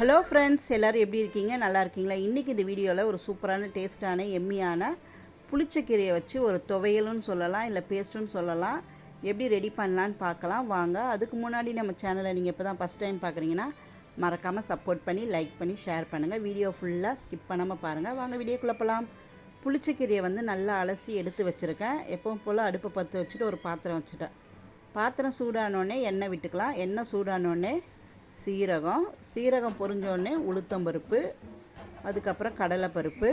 Hello friends எல்லோரும் எப்படி இருக்கீங்க? நல்லா இருக்கீங்களா? இன்றைக்கி இந்த வீடியோவில் ஒரு சூப்பரான டேஸ்ட்டான எம்மியான புளிச்சக்கீரையை வச்சு ஒரு துவையலுன்னு சொல்லலாம் இல்லை பேஸ்ட்டுன்னு சொல்லலாம். எப்படி ரெடி பண்ணலான்னு பார்க்கலாம். வாங்க அதுக்கு முன்னாடி நம்ம சேனலை நீங்கள் இப்போ தான் ஃபஸ்ட் டைம் பார்க்குறீங்கன்னா மறக்காமல் சப்போர்ட் பண்ணி லைக் பண்ணி ஷேர் பண்ணுங்கள் வீடியோ ஃபுல்லாக ஸ்கிப் பண்ணாமல் பாருங்கள் வாங்க வீடியோக்குள்ளே போகலாம் புளிச்சக்கீரையை வந்து நல்லா அலசி எடுத்து வச்சுருக்கேன். எப்பவும் போல் அடுப்பை பற்ற வச்சுட்டு ஒரு பாத்திரம் வச்சுட்டேன். பாத்திரம் சூடானோடனே எண்ணெய் விட்டுக்கலாம். எண்ணெய் சூடானோடனே சீரகம் சீரகம் பொரிஞ்சோடனே உளுத்தம்பருப்பு அதுக்கப்புறம் கடலைப்பருப்பு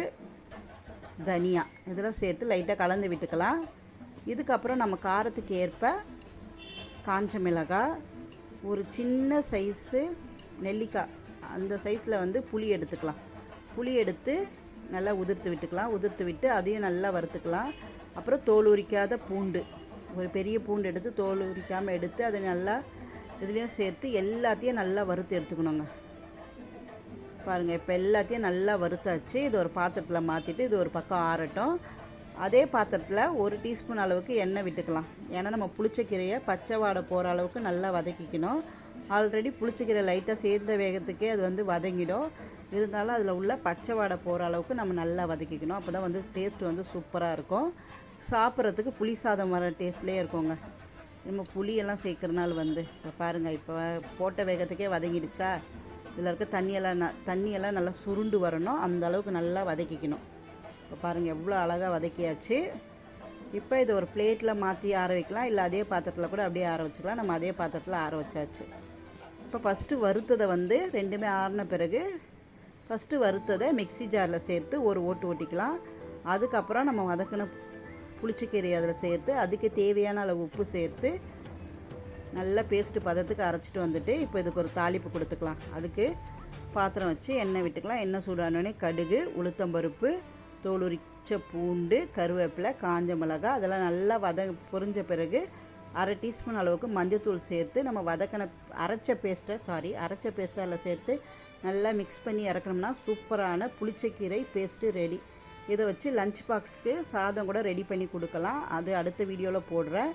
தனியா. இதெல்லாம் சேர்த்து லைட்டாக கலந்து விட்டுக்கலாம். இதுக்கப்புறம் நம்ம காரத்துக்கு ஏற்ப காஞ்ச மிளகாய் ஒரு சின்ன சைஸு நெல்லிக்காய். அந்த சைஸில் வந்து புளி எடுத்துக்கலாம். புளி எடுத்து நல்லா உதிர்த்து விட்டுக்கலாம். உதிர்த்து விட்டு அதையும் நல்லா வறுத்துக்கலாம். அப்புறம் தோல் உரிக்காத பூண்டு. ஒரு பெரிய பூண்டு எடுத்து தோல் உரிக்காமல் எடுத்து அதை நல்லா இதுலேயும் சேர்த்து எல்லாத்தையும் நல்லா வறுத்து எடுத்துக்கணுங்க. பாருங்கள் இப்போ எல்லாத்தையும் நல்லா வறுத்தாச்சு. இது ஒரு பாத்திரத்தில் மாற்றிட்டு இது ஒரு பக்கம் ஆறட்டும். அதே பாத்திரத்தில் ஒரு டீஸ்பூன் அளவுக்கு எண்ணெய் விட்டுக்கலாம். ஏன்னா நம்ம புளிச்சக்கீரையை பச்சை வாடை போகிற அளவுக்கு நல்லா வதக்கிக்கணும். ஆல்ரெடி புளிச்சக்கீரை லைட்டாக சேர்ந்த வேகத்துக்கே அது வந்து வதங்கிடும். இருந்தாலும் அதில் உள்ள பச்சை வாடை போகிற அளவுக்கு நம்ம நல்லா வதக்கிக்கணும். அப்போ தான் வந்து டேஸ்ட் வந்து சூப்பராக இருக்கும். சாப்பிட்றதுக்கு புளி சாதம் வர டேஸ்ட்லேயே இருக்குங்க. நம்ம புளியெல்லாம் சேர்க்குறனால வந்து இப்போ பாருங்கள் இப்போ போட்ட வேகத்துக்கே வதங்கிடுச்சா? இதில் இருக்க தண்ணியெல்லாம் ந தண்ணியெல்லாம் நல்லா சுருண்டு வரணும். அந்த அளவுக்கு நல்லா வதக்கிக்கணும். இப்போ பாருங்கள் எவ்வளோ அழகாக வதக்கியாச்சு. இப்போ இதை ஒரு பிளேட்டில் மாற்றி ஆற வைக்கலாம். இல்லை அதே பாத்திரத்தில் கூட அப்படியே ஆற வச்சுக்கலாம். நம்ம அதே பாத்திரத்தில் ஆற வச்சாச்சு. இப்போ ஃபஸ்ட்டு வறுத்ததை வந்து ரெண்டுமே ஆறின பிறகு ஃபஸ்ட்டு வறுத்ததை மிக்ஸி ஜாரில் சேர்த்து ஒரு ஓட்டு ஓட்டிக்கலாம். அதுக்கப்புறம் நம்ம வதக்கின புளிச்சக்கீரை அதில் சேர்த்து அதுக்கு தேவையான அளவு உப்பு சேர்த்து நல்லா பேஸ்ட்டு பதத்துக்கு அரைச்சிட்டு வந்துட்டு இப்போ இதுக்கு ஒரு தாளிப்பு கொடுத்துக்கலாம். அதுக்கு பாத்திரம் வச்சு எண்ணெய் விட்டுக்கலாம். எண்ணெய் சூடானோடனே கடுகு உளுத்தம்பருப்பு தோல் உரிச்ச பூண்டு கருவேப்பிலை காஞ்ச மிளகா அதெல்லாம் நல்லா வத பொரிஞ்ச பிறகு அரை டீஸ்பூன் அளவுக்கு மஞ்சத்தூள் சேர்த்து நம்ம வதக்கின அரைச்ச பேஸ்ட்டை சாரி அரைச்ச பேஸ்ட்டை அதில் சேர்த்து நல்லா மிக்ஸ் பண்ணி இறக்கணும்னா சூப்பரான புளிச்சக்கீரை பேஸ்ட்டு ரெடி இதை வச்சு லஞ்ச் பாக்ஸுக்கு சாதம் கூட ரெடி பண்ணி கொடுக்கலாம். அது அடுத்த வீடியோவில் போடுறேன்.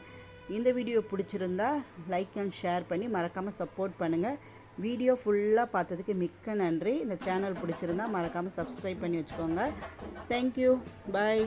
இந்த வீடியோ பிடிச்சிருந்தா லைக் அண்ட் ஷேர் பண்ணி மறக்காமல் சப்போர்ட் பண்ணுங்கள் வீடியோ ஃபுல்லாக பார்த்ததுக்கு மிக்க நன்றி. இந்த சேனல் பிடிச்சிருந்தா மறக்காமல் சப்ஸ்கிரைப் பண்ணி வச்சுக்கோங்க. Thank you bye